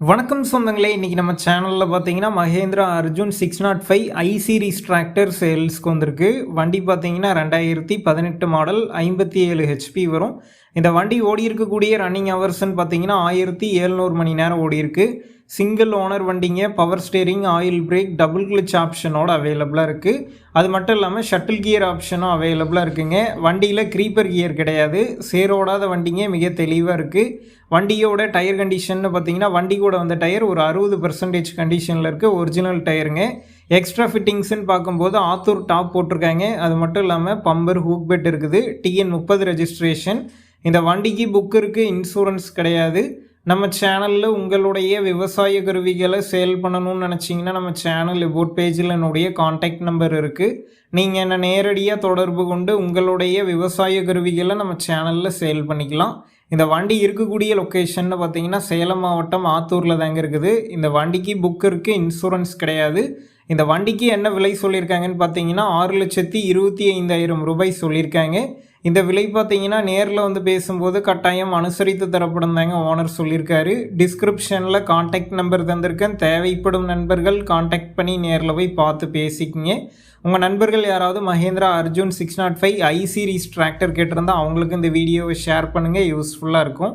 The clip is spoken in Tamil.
வணக்கம் சொந்தங்களே இன்றைக்கி நம்ம சேனலில் பார்த்தீங்கன்னா Mahindra Arjun six not five I series tractor சேல்ஸ்க்கு வந்திருக்கு. வண்டி பார்த்தீங்கன்னா ரெண்டாயிரத்தி பதினெட்டு மாடல் ஐம்பத்தி ஏழு ஹெச்பி வரும். இந்த வண்டி ஓடி இருக்கக்கூடிய ரன்னிங் ஹவர்ஸ்ன்னு பார்த்தீங்கன்னா ஆயிரத்தி எழுநூறு மணி நேரம் ஓடி இருக்கு சிங்கிள் ஓனர் வண்டிங்க power steering oil brake double clutch ஆப்ஷனோட அவைலபிளாக இருக்குது அது மட்டும் இல்லாமல் ஷட்டில் கியர் ஆப்ஷனும் அவைலபிளாக இருக்குங்க. வண்டியில் க்ரீப்பர் கியர் கிடையாது. சேரோடாத வண்டிங்க மிக தெளிவாக இருக்குது வண்டியோட டயர் கண்டிஷன்னு பார்த்தீங்கன்னா வண்டி கூட வந்த டயர் ஒரு அறுபது பர்சன்டேஜ் கண்டிஷனில் இருக்குது ஒரிஜினல் டயருங்க எக்ஸ்ட்ரா ஃபிட்டிங்ஸ்ன்னு பார்க்கும்போது ஆத்தூர் டாப் போட்டிருக்காங்க. அது மட்டும் இல்லாமல் பம்பர் ஹூக் பெட் இருக்குது. டிஎன் முப்பது ரெஜிஸ்ட்ரேஷன் இந்த வண்டிக்கு புக் இருக்குது இன்சூரன்ஸ் கிடையாது. நம்ம சேனலில் உங்களுடைய விவசாய கருவிகளை சேல் பண்ணணும்னு நினச்சிங்கன்னா நம்ம சேனல் ரிப்போர்ட் பேஜில் என்னுடைய காண்டாக்ட் நம்பர் இருக்குது நீங்கள் என்னை நேரடியாக தொடர்பு கொண்டு உங்களுடைய விவசாய கருவிகளை நம்ம சேனலில் சேல் பண்ணிக்கலாம். இந்த வண்டி இருக்கக்கூடிய லொக்கேஷன்னு பார்த்தீங்கன்னா சேலம் மாவட்டம் ஆத்தூரில் தாங்க இருக்குது. இந்த வண்டிக்கு புக் இருக்குது இன்சூரன்ஸ் கிடையாது. இந்த வண்டிக்கு என்ன விலை சொல்லியிருக்காங்கன்னு பார்த்தீங்கன்னா ஆறு லட்சத்தி இருபத்தி ஐந்தாயிரம் ரூபாய் சொல்லியிருக்காங்க. இந்த விலை பார்த்தீங்கன்னா நேரில் வந்து பேசும்போது கட்டாயம் அனுசரித்து தரப்படும் தாங்க ஓனர் சொல்லியிருக்காரு. டிஸ்கிரிப்ஷனில் காண்டாக்ட் நம்பர் தந்திருக்கேன். தேவைப்படும் நண்பர்கள் காண்டாக்ட் பண்ணி நேரில் போய் பார்த்து பேசிக்கிங்க. உங்கள் நண்பர்கள் யாராவது Mahindra Arjun six not five I series tractor கேட்டிருந்தால் அவங்களுக்கு இந்த வீடியோவை ஷேர் பண்ணுங்கள் யூஸ்ஃபுல்லாக இருக்கும்.